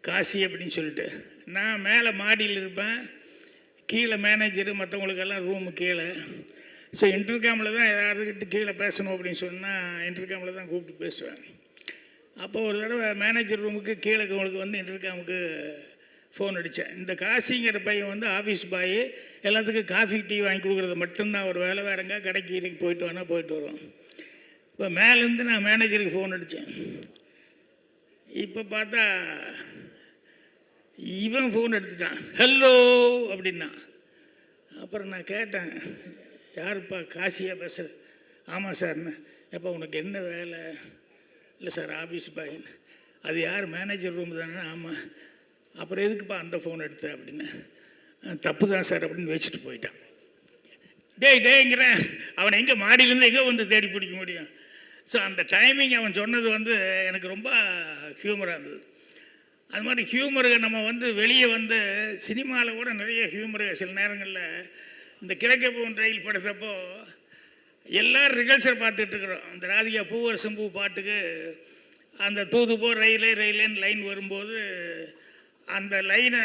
E: காசி அப்படின்னு சொல்லிட்டு. நான் மேலே மாடியில் இருப்பேன். கீழே மேனேஜரு மற்றவங்களுக்கெல்லாம் ரூமு கீழே. ஸோ இன்டர்காமில் தான் யாருக்கிட்ட கீழே பேசணும் அப்படின்னு சொன்னால் இன்டர்காமில் தான் கூப்பிட்டு பேசுவேன். அப்போ ஒரு தடவை மேனேஜர் ரூமுக்கு கீழே உங்களுக்கு வந்து இன்டர்காமுக்கு ஃபோன் அடித்தேன் இந்த காசிங்கிற பையன் வந்து ஆஃபீஸ் பாய் எல்லாத்துக்கும் காஃபி டீ வாங்கி கொடுக்குறது மட்டும்தான். ஒரு வேலை வேறங்க கடைக்கு கீரைக்கு போயிட்டு வேணால் போயிட்டு வருவோம் இப்போ மேலேருந்து நான் மேனேஜருக்கு ஃபோன் அடித்தேன் இப்போ பார்த்தா இவன் ஃபோன் எடுத்துட்டான். ஹலோ அப்படின்னா. அப்புறம் நான் கேட்டேன் யாருப்பா காசியா பேசுகிற ஆமாம் சார்னு எப்போ உனக்கு என்ன வேலை? இல்லை சார் ஆஃபீஸ் பாயின்னு அது யார்? மேனேஜர் ரூம் தானே? ஆமாம் அப்புறம் எதுக்குப்பா அந்த ஃபோன் எடுத்த அப்படின்னு? தப்பு தான் சார் அப்படின்னு வச்சுட்டு போயிட்டான். டேய் டேங்கிறேன் அவனை எங்கே மாடியிலேருந்து எங்கே வந்து தேடி பிடிக்க முடியும்? ஸோ அந்த டைமிங் அவன் சொன்னது வந்து எனக்கு ரொம்ப ஹியூமராக இருந்தது. அது மாதிரி ஹியூமருக்கு நம்ம வந்து வெளியே வந்து சினிமாவில் கூட நிறைய ஹியூமரு சில நேரங்களில் இந்த கிழக்கே போகும் ரயில் படுத்தப்போ எல்லாரும் ரிகல்சர் பார்த்துட்ருக்குறோம் அந்த ராதிகா பூவரசம் பூ பாட்டுக்கு அந்த தூது போ ரயிலே ரயிலேன்னு லைன் வரும்போது அந்த லைனை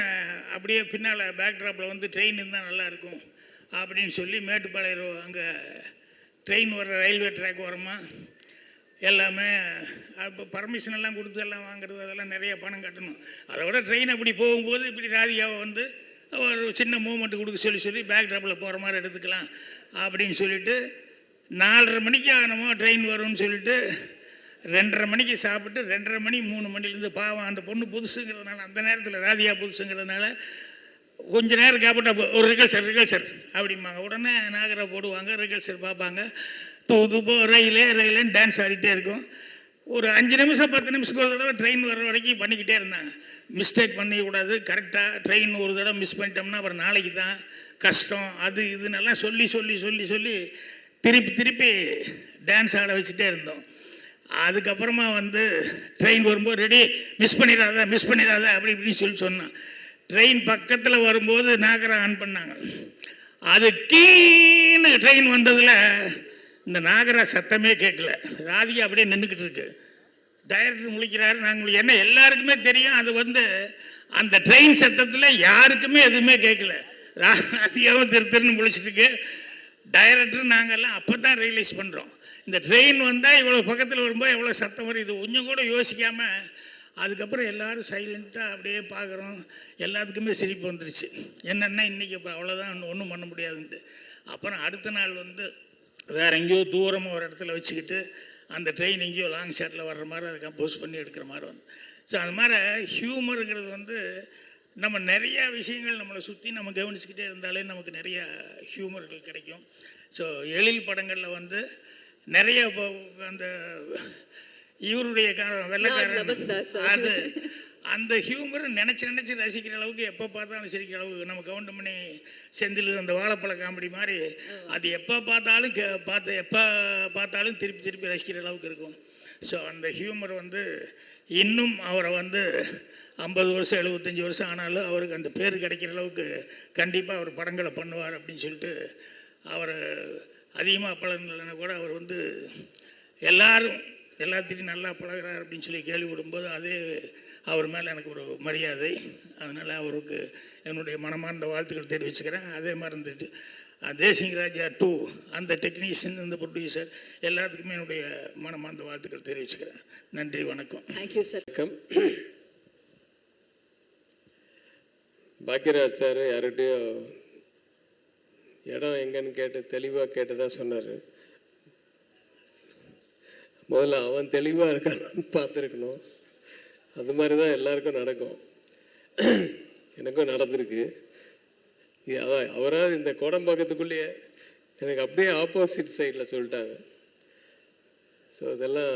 E: அப்படியே பின்னால் பேக்ட்ராப்பில் வந்து ட்ரெயின் இருந்தால் நல்லாயிருக்கும் அப்படின்னு சொல்லி மேட்டுப்பாளையம் அங்கே ட்ரெயின் வர்ற ரயில்வே ட்ராக் வரமா எல்லாமே அப்போ பர்மிஷன் எல்லாம் கொடுத்து எல்லாம் வாங்குறது அதெல்லாம் நிறைய பணம் கட்டணும். அதை விட ட்ரெயின் அப்படி போகும்போது இப்படி ராதிகாவை வந்து ஒரு சின்ன மூமெண்ட் கொடுக்க சொல்லி சொல்லி பேக் ட்ராப்பில் போகிற மாதிரி எடுத்துக்கலாம் அப்படின்னு சொல்லிட்டு நாலரை மணிக்கு ஆகணுமோ ட்ரெயின் வரும்னு சொல்லிட்டு ரெண்டரை மணிக்கு சாப்பிட்டு ரெண்டரை மணி மூணு மணிலேருந்து பாவம் அந்த பொண்ணு புதுசுங்கிறதுனால அந்த நேரத்தில் ராதியா புதுசுங்கிறதுனால கொஞ்ச நேரம் கேப்பிட்டா ஒரு ரிகல்சர் ரிகல்சர் அப்படிம்பாங்க. உடனே நாகரா போடுவாங்க ரிகல்சர் பார்ப்பாங்க. தூது போ ரயிலே ரயிலேன்னு டான்ஸ் ஆடிட்டே இருக்கும். ஒரு அஞ்சு நிமிஷம் பத்து நிமிஷத்துக்கு ஒரு தடவை ட்ரெயின் வர்ற வரைக்கும் பண்ணிக்கிட்டே இருந்தாங்க. மிஸ்டேக் பண்ணிக்கூடாது கரெக்டாக ட்ரெயின் ஒரு தடவை மிஸ் பண்ணிட்டோம்னா அப்புறம் நாளைக்கு தான் கஷ்டம் அது இதுன்னெல்லாம் சொல்லி சொல்லி சொல்லி சொல்லி திருப்பி திருப்பி டான்ஸ் ஆட வச்சுட்டே இருந்தோம். அதுக்கப்புறமா வந்து ட்ரெயின் வரும்போது ரெடி மிஸ் பண்ணிடாத மிஸ் பண்ணிடாத அப்படி இப்படின்னு சொல்லி சொன்னான். ட்ரெயின் பக்கத்தில் வரும்போது நாகரா ஆன் பண்ணாங்க. அது கீன்னு ட்ரெயின் வந்ததில் இந்த நாகரா சத்தமே கேட்கல. ராதிகா அப்படியே நின்றுக்கிட்டு இருக்கு. டைரக்டர் முழிக்கிறாரு நாங்கள் என்ன எல்லாருக்குமே தெரியும் அது வந்து அந்த ட்ரெயின் சத்தத்தில் யாருக்குமே எதுவுமே கேட்கல. ராதிகாவும் திரு திருன்னு முழிச்சிட்டு இருக்கு. டைரக்டர் நாங்கள்லாம் அப்போ தான் ரியலைஸ் பண்ணுறோம் இந்த ட்ரெயின் வந்தால் இவ்வளோ பக்கத்தில் வரும்போது எவ்வளோ சத்தம் வரும்? இது கொஞ்சம் கூட யோசிக்காமல் அதுக்கப்புறம் எல்லாரும் சைலண்ட்டாக அப்படியே பார்க்குறோம் எல்லாத்துக்குமே சிரிப்பு வந்துருச்சு. என்னென்னா இன்றைக்கி இப்போ அவ்வளோதான் ஒன்றும் பண்ண முடியாதுன்ட்டு. அப்புறம் அடுத்த நாள் வந்து வேறு எங்கேயோ தூரமாக ஒரு இடத்துல வச்சுக்கிட்டு அந்த ட்ரெயின் எங்கேயோ லாங் ஷாட்டில் வர்ற மாதிரி அதை கம்போஸ் பண்ணி எடுக்கிற மாதிரி வந்து. ஸோ அது மாதிரி ஹியூமருங்கிறது வந்து நம்ம நிறையா விஷயங்கள் நம்மளை சுற்றி நம்ம கவனிச்சுக்கிட்டே இருந்தாலே நமக்கு நிறையா ஹியூமர்கள் கிடைக்கும். ஸோ எழில் படங்களில் வந்து நிறைய அந்த இவருடைய வெள்ளைக்காரன் அது அந்த ஹியூமர் நினச்சி நினச்சி ரசிக்கிற அளவுக்கு எப்போ பார்த்தாலும் சிரிக்கிற அளவுக்கு நம்ம கவுண்ட் பண்ணி செந்தில் அந்த வாழைப்பழ காமெடி மாதிரி அது எப்போ பார்த்தாலும் கே பார்த்து எப்போ பார்த்தாலும் திருப்பி திருப்பி ரசிக்கிற அளவுக்கு இருக்கும். ஸோ அந்த ஹியூமர் வந்து இன்னும் அவரை வந்து ஐம்பது வருஷம் எழுபத்தஞ்சி வருஷம் ஆனாலும் அவருக்கு அந்த பேர் கிடைக்கிற அளவுக்கு கண்டிப்பாக அவர் படங்களை பண்ணுவார் அப்படின்னு சொல்லிட்டு அவர் அதிகமாக பழகினா கூட அவர் வந்து எல்லாரும் எல்லாத்திட்டையும் நல்லா பழகுறார் அப்படின்னு சொல்லி கேள்விப்படும்போது அதே அவர் மேலே எனக்கு ஒரு மரியாதை. அதனால் அவருக்கு என்னுடைய மனமார்ந்த வாழ்த்துக்கள் தெரிவிச்சுக்கிறேன். அதே மாதிரி இருந்துட்டு தேசிங் ராஜா டூ அந்த டெக்னீஷியன் இந்த ப்ரொடியூசர் எல்லாத்துக்குமே என்னுடைய மனமார்ந்த வாழ்த்துக்கள் தெரிவிச்சுக்கிறேன். நன்றி வணக்கம்.
B: தேங்க்யூ சார்
F: வணக்கம். பாக்கியராஜ் சார் யார்கிட்டயோ இடம் எங்கன்னு கேட்டு தெளிவாக கேட்டதாக சொன்னார். முதல்ல அவன் தெளிவாக இருக்கான்னு பார்த்துருக்கணும். அது மாதிரி தான் எல்லாருக்கும் நடக்கும். எனக்கும் நடந்திருக்கு. இது அதான் அவராக இந்த கோடம்பாக்கத்துக்குள்ளேயே எனக்கு அப்படியே ஆப்போசிட் சைடில் சொல்லிட்டாங்க. ஸோ இதெல்லாம்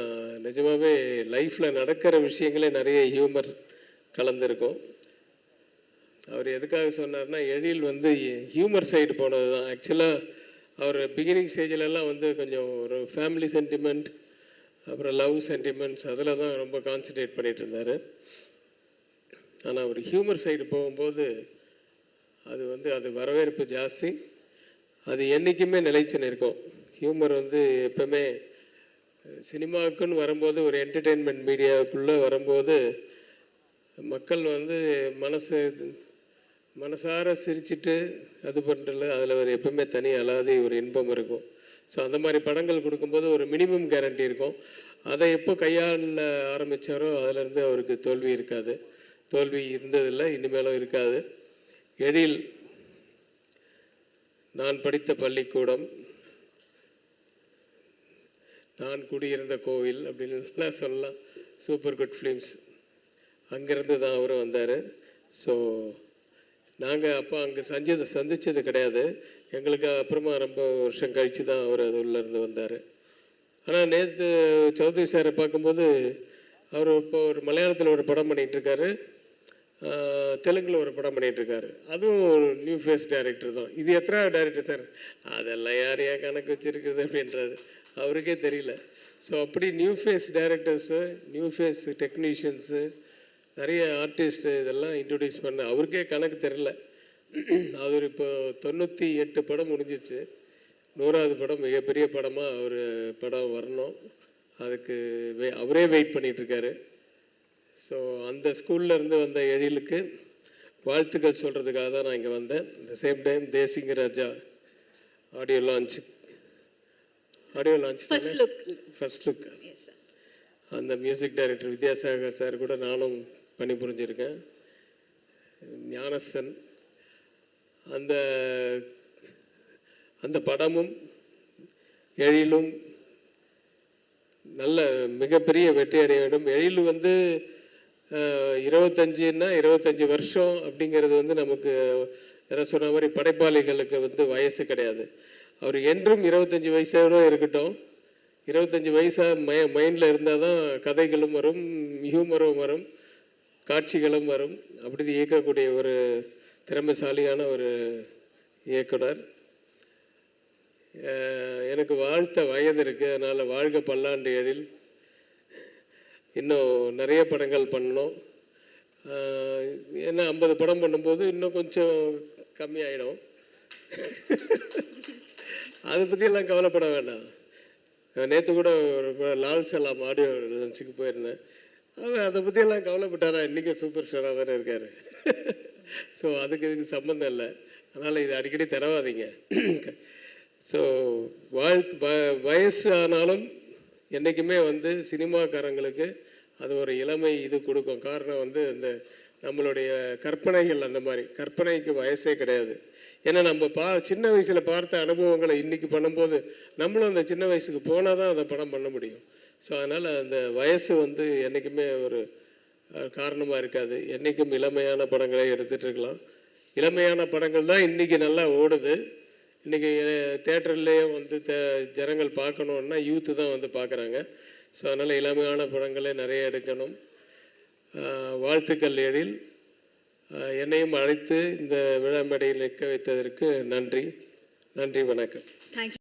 F: நிஜமாகவே லைஃப்பில் நடக்கிற விஷயங்களே நிறைய ஹியூமர் கலந்துருக்கும். அவர் எதுக்காக சொன்னார்னா எழில் வந்து ஹியூமர் சைடு போனது தான் ஆக்சுவலாக அவர் பிகினிங் ஸ்டேஜிலலாம் வந்து கொஞ்சம் ஒரு ஃபேமிலி சென்டிமெண்ட் அப்புறம் லவ் சென்டிமெண்ட்ஸ் அதில் தான் ரொம்ப கான்சன்ட்ரேட் பண்ணிகிட்டு இருந்தார். ஆனால் அவர் ஹியூமர் சைடு போகும்போது அது வந்து அது வரவேற்பு ஜாஸ்தி. அது என்றைக்குமே நிலைச்சு நிற்கும் ஹியூமர் வந்து எப்பவுமே சினிமாவுக்குன்னு வரும்போது ஒரு என்டர்டெயின்மெண்ட் மீடியாவுக்குள்ளே வரும்போது மக்கள் வந்து மனசு மனசார சிரிச்சிட்டு அது பண்ணுறல அதில் ஒரு எப்பவுமே தனி அலாதி ஒரு இன்பம் இருக்கும். ஸோ அந்த மாதிரி படங்கள் கொடுக்கும்போது ஒரு மினிமம் கேரண்டி இருக்கும். அதை எப்போ கையாள ஆரம்பித்தாரோ அதிலேருந்து அவருக்கு தோல்வி இருக்காது. தோல்வி இருந்ததில்லை இனிமேலும் இருக்காது. எழில் நான் படித்த பள்ளிக்கூடம் நான் குடியிருந்த கோவில் அப்படின்லாம் சொல்லலாம். சூப்பர் குட் ஃபிலிம்ஸ் அங்கேருந்து தான் அவரும் வந்தார். ஸோ நாங்கள் அப்போ அங்கே சஞ்சது சந்தித்தது கிடையாது. எங்களுக்கு அப்புறமா ரொம்ப வருஷம் கழித்து தான் அவர் அது உள்ளேருந்து வந்தார். ஆனால் நேற்று சௌத்ரி சாரை பார்க்கும்போது அவர் இப்போ ஒரு மலையாளத்தில் ஒரு படம் பண்ணிகிட்டு தெலுங்கில் ஒரு படம் பண்ணிகிட்ருக்காரு அதுவும் நியூ ஃபேஸ் டைரக்டர் தான். இது எத்தனை டைரக்டர் சார்? அதெல்லாம் யார் ஏன் கணக்கு வச்சுருக்குது அப்படின்றாரு. அவருக்கே தெரியல. ஸோ அப்படி new face directors new face technicians நிறைய ஆர்டிஸ்ட் இதெல்லாம் இன்ட்ரடியூஸ் பண்ண அவருக்கே கணக்கு தெரில அவர் இப்போ தொண்ணூற்றி எட்டு படம் முடிஞ்சிச்சு. நூறாவது படம் மிகப்பெரிய படமாக அவர் படம் வரணும். அதுக்கு வே அவரே வெயிட் பண்ணிகிட்ருக்காரு ஸோ அந்த ஸ்கூல்ல இருந்து வந்த எழிலுக்கு வாழ்த்துக்கள் சொல்கிறதுக்காக தான் நான் இங்கே வந்தேன். இந்த same time Desingu Raja audio launch audio launch
B: first look
F: first look அந்த மியூசிக் டைரக்டர் வித்யாசாகர் சார் கூட நானும் பணிபுரிஞ்சிருக்கேன். ஞானசன் அந்த அந்த படமும் எழிலும் நல்ல மிகப்பெரிய வெற்றி அடைய வேண்டும். எழில் வந்து இருபத்தஞ்சுன்னா இருபத்தஞ்சி வருஷம் அப்படிங்கிறது வந்து நமக்கு என்ன சொன்ன மாதிரி படைப்பாளிகளுக்கு வந்து வயசு கிடையாது. அவர் என்றும் இருபத்தஞ்சி வயசோட இருக்கட்டும். இருபத்தஞ்சி வயசாக மை மைண்டில் இருந்தால் தான் கதைகளும் வரும் ஹியூமரும் வரும். காட்சிகளும் வரும். அப்படி இயக்கக்கூடிய ஒரு திறமைசாலியான ஒரு இயக்குனர். எனக்கு வாழ்த்த வயது இருக்குது அதனால் வாழ்க பல்லாண்டு எழில் இன்னும் நிறைய படங்கள் பண்ணணும். ஏன்னா ஐம்பது படம் பண்ணும்போது இன்னும் கொஞ்சம் கம்மியாயிடும். அதை பற்றியெல்லாம் கவலைப்பட வேண்டாம். நேற்று கூட ஒரு லால் சலாம் ஆடியோ லஞ்சுக்கு போயிருந்தேன். அதை பற்றியெல்லாம் கவலைப்பட்டாரா? இன்றைக்கும் சூப்பர் ஸ்டாராக தானே இருக்கார். ஸோ அதுக்கு இதுக்கு சம்மந்தம் இல்லை. அதனால் இது அடிக்கடி தரவாதீங்க ஸோ வாழ் வ வயசு ஆனாலும் என்றைக்குமே வந்து சினிமாக்காரங்களுக்கு அது ஒரு இளமை இது கொடுக்கும். காரணம் வந்து இந்த நம்மளுடைய கற்பனைகள் அந்த மாதிரி. கற்பனைக்கு வயசே கிடையாது. ஏன்னா நம்ம பா சின்ன வயசில் பார்த்த அனுபவங்களை இன்றைக்கி பண்ணும்போது நம்மளும் அந்த சின்ன வயசுக்கு போனால் தான் அதை படம் பண்ண முடியும். ஸோ அதனால் அந்த வயசு வந்து என்றைக்குமே ஒரு காரணமாக இருக்காது. என்றைக்கும் இளமையான படங்களை எடுத்துகிட்டு இருக்கலாம். இளமையான படங்கள் தான் இன்றைக்கி நல்லா ஓடுது. இன்றைக்கி தேட்டர்லேயே வந்து தே ஜனங்கள் பார்க்கணுன்னா யூத்து தான் வந்து பார்க்குறாங்க. ஸோ அதனால் இளமையான படங்களே நிறைய எடுக்கணும். வாழ்த்துக்கள் எழில். என்னையும் அழைத்து இந்த விழா மேடையில் நிற்க வைத்ததற்கு நன்றி. நன்றி வணக்கம்.
B: தேங்க்யூ